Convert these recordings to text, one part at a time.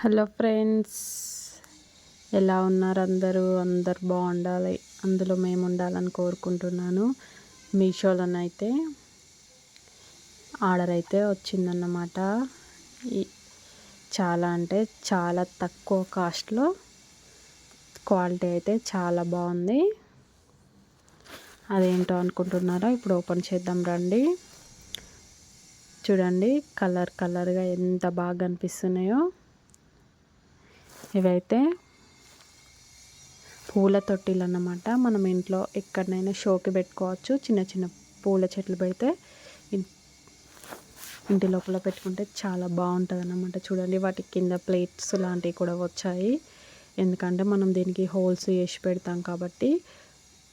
Hello friends ఎలా ఉన్నారు అందరూ? అందరు బాగుండాలి. అందులో మేము ఉండాలని కోరుకుంటున్నాను. మీషోలోనైతే ఆర్డర్ అయితే వచ్చిందన్నమాట. చాలా అంటే చాలా తక్కువ కాస్ట్లో క్వాలిటీ అయితే చాలా బాగుంది. అదేంటో అనుకుంటున్నారా? ఇప్పుడు ఓపెన్ చేద్దాం రండి. చూడండి కలర్ కలర్గా ఎంత బాగా అనిపిస్తున్నాయో. ఇవైతే పూల తొట్టిలు అన్నమాట మనం ఇంట్లో ఎక్కడనైనా షోకి పెట్టుకోవచ్చు. చిన్న చిన్న పూల చెట్లు పెడితే ఇంటి లోపల పెట్టుకుంటే చాలా బాగుంటుంది అన్నమాట చూడండి వాటి కింద ప్లేట్స్ లాంటివి కూడా వచ్చాయి. ఎందుకంటే మనం దీనికి హోల్స్ వేసి పెడతాం కాబట్టి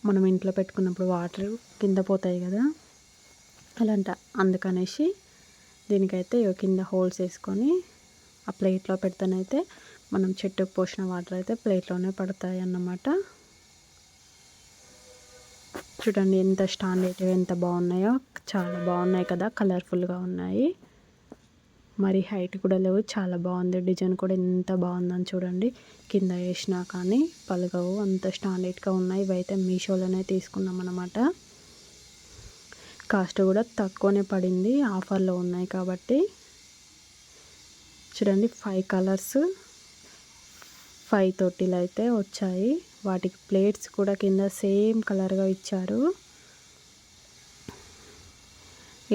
మనం ఇంట్లో పెట్టుకున్నప్పుడు వాటర్ కింద పోతాయి కదా. అలాంట అందుకనేసి దీనికైతే కింద హోల్స్ వేసుకొని ఆ ప్లేట్లో పెడితేనైతే మనం చెట్టుకు పోసిన వాటర్ అయితే ప్లేట్లోనే పడతాయి అన్నమాట. చూడండి ఎంత స్టాండర్డ్ ఎంత బాగున్నాయో. చాలా బాగున్నాయి కదా కలర్ఫుల్గా ఉన్నాయి. మరి హైట్ కూడా లేవు చాలా బాగుంది. డిజైన్ కూడా ఎంత బాగుందని చూడండి. కింద వేసినా కానీ పలగవు. అంత స్టాండర్డ్గా ఉన్నాయి. ఇవైతే మీషోలోనే తీసుకున్నాం అనమాట కాస్ట్ కూడా తక్కువనే పడింది. ఆఫర్లో ఉన్నాయి కాబట్టి. చూడండి ఫైవ్ కలర్స్ ఫైవ్ తొట్టిలు అయితే వచ్చాయి. వాటికి ప్లేట్స్ కూడా కింద సేమ్ కలర్గా ఇచ్చారు.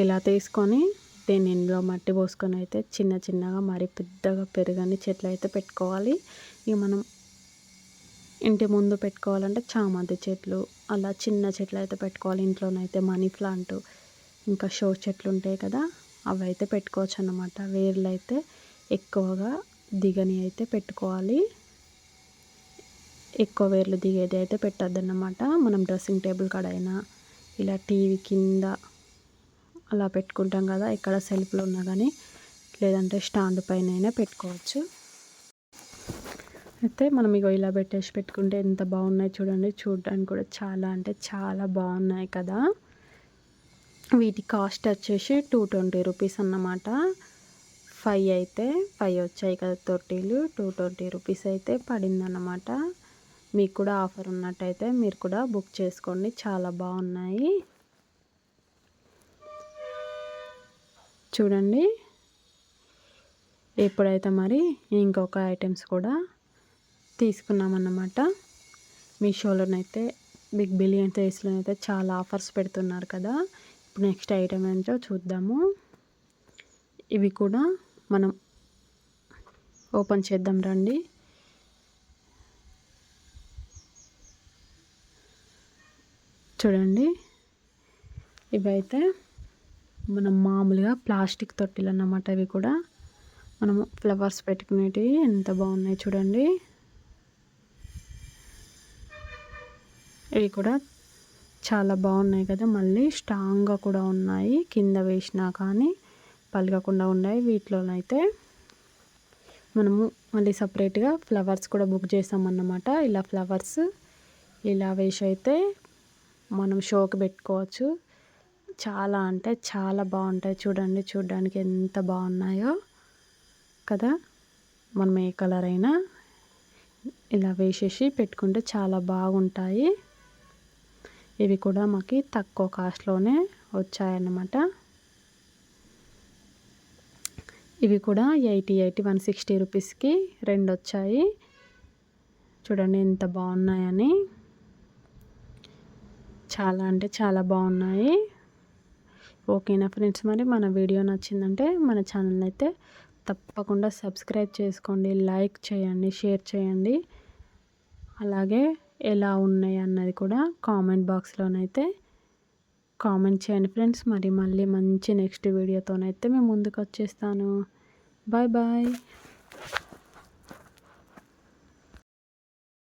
ఇలా తీసుకొని దీని ఇందులో మట్టి పోసుకొని అయితే చిన్న చిన్నగా మరి పెద్దగా పెరగని చెట్లు అయితే పెట్టుకోవాలి. ఇక మనం ఇంటి ముందు పెట్టుకోవాలంటే చామంతి చెట్లు అలా చిన్న చెట్లు అయితే పెట్టుకోవాలి. ఇంట్లోనైతే మనీ ప్లాంట్ ఇంకా షో చెట్లు ఉంటాయి కదా అవి అయితే పెట్టుకోవచ్చు అన్నమాట. వేర్లు అయితే ఎక్కువగా దిగని అయితే పెట్టుకోవాలి. ఎక్కువ వేర్లు దిగేది అయితే పెట్టద్దన్నమాట. మనం డ్రెస్సింగ్ టేబుల్ కాడైనా ఇలా టీవీ కింద అలా పెట్టుకుంటాం కదా ఎక్కడ సెల్ఫ్లో ఉన్నా కానీ లేదంటే స్టాండ్ పైన అయినా పెట్టుకోవచ్చు. అయితే మనం ఇగో ఇలా పెట్టేసి పెట్టుకుంటే ఎంత బాగున్నాయి చూడండి. చూడడానికి కూడా చాలా అంటే చాలా బాగున్నాయి కదా. వీటి కాస్ట్ వచ్చేసి టూ ట్వంటీ రూపీస్ అన్నమాట. ఫైవ్ అయితే ఫైవ్ వచ్చాయి కదా తొట్టిలు. టూ ట్వంటీ రూపీస్ అయితే పడిందన్నమాట. మీకు కూడా ఆఫర్ ఉన్నట్టయితే మీరు కూడా బుక్ చేసుకోండి. చాలా బాగున్నాయి చూడండి. ఎప్పుడైతే మరి ఇంకొక ఐటమ్స్ కూడా తీసుకున్నామన్నమాట. మీషోలోనైతే బిగ్ బిలియన్ అయితే చాలా ఆఫర్స్ పెడుతున్నారు కదా. ఇప్పుడు నెక్స్ట్ ఐటమ్ ఏంటో చూద్దాము. ఇవి కూడా మనం ఓపెన్ చేద్దాం రండి. చూడండి. ఇవైతే మనం మామూలుగా ప్లాస్టిక్ తొట్టిలు అన్నమాట ఇవి కూడా. మనము ఫ్లవర్స్ పెట్టుకునేటివి ఎంత బాగున్నాయి చూడండి. ఇవి కూడా చాలా బాగున్నాయి కదా. మళ్ళీ స్ట్రాంగ్గా కూడా ఉన్నాయి. కింద వేసినా కానీ పలగకుండా ఉన్నాయి. వీటిలోనైతే మనము మళ్ళీ సపరేట్గా ఫ్లవర్స్ కూడా బుక్ చేసామన్నమాట. ఇలా ఫ్లవర్స్ ఇలా వేసి అయితే మనం షోకి పెట్టుకోవచ్చు. చాలా అంటే చాలా బాగుంటాయి. చూడండి చూడడానికి ఎంత బాగున్నాయో. కదా? మనం ఏ కలర్ అయినా ఇలా వేసేసి పెట్టుకుంటే చాలా బాగుంటాయి. ఇవి కూడా మాకు తక్కువ కాస్ట్లోనే వచ్చాయన్నమాట. ఇవి కూడా ఎయిటీ ఎయిటీ వన్ సిక్స్టీ రూపీస్కి రెండు వచ్చాయి. చూడండి ఎంత బాగున్నాయని. చాలా అంటే చాలా బాగున్నాయి. ఓకేనా ఫ్రెండ్స్? మరి మన వీడియో నచ్చిందంటే మన ఛానల్ అయితే తప్పకుండా సబ్స్క్రైబ్ చేసుకోండి లైక్ చేయండి షేర్ చేయండి. అలాగే ఎలా ఉన్నాయి అన్నది కూడా కామెంట్ బాక్స్లోనైతే కామెంట్ చేయండి ఫ్రెండ్స్. మరి మళ్ళీ మంచి నెక్స్ట్ వీడియోతోనైతే మేము ముందుకు వచ్చేస్తాను బాయ్ బాయ్.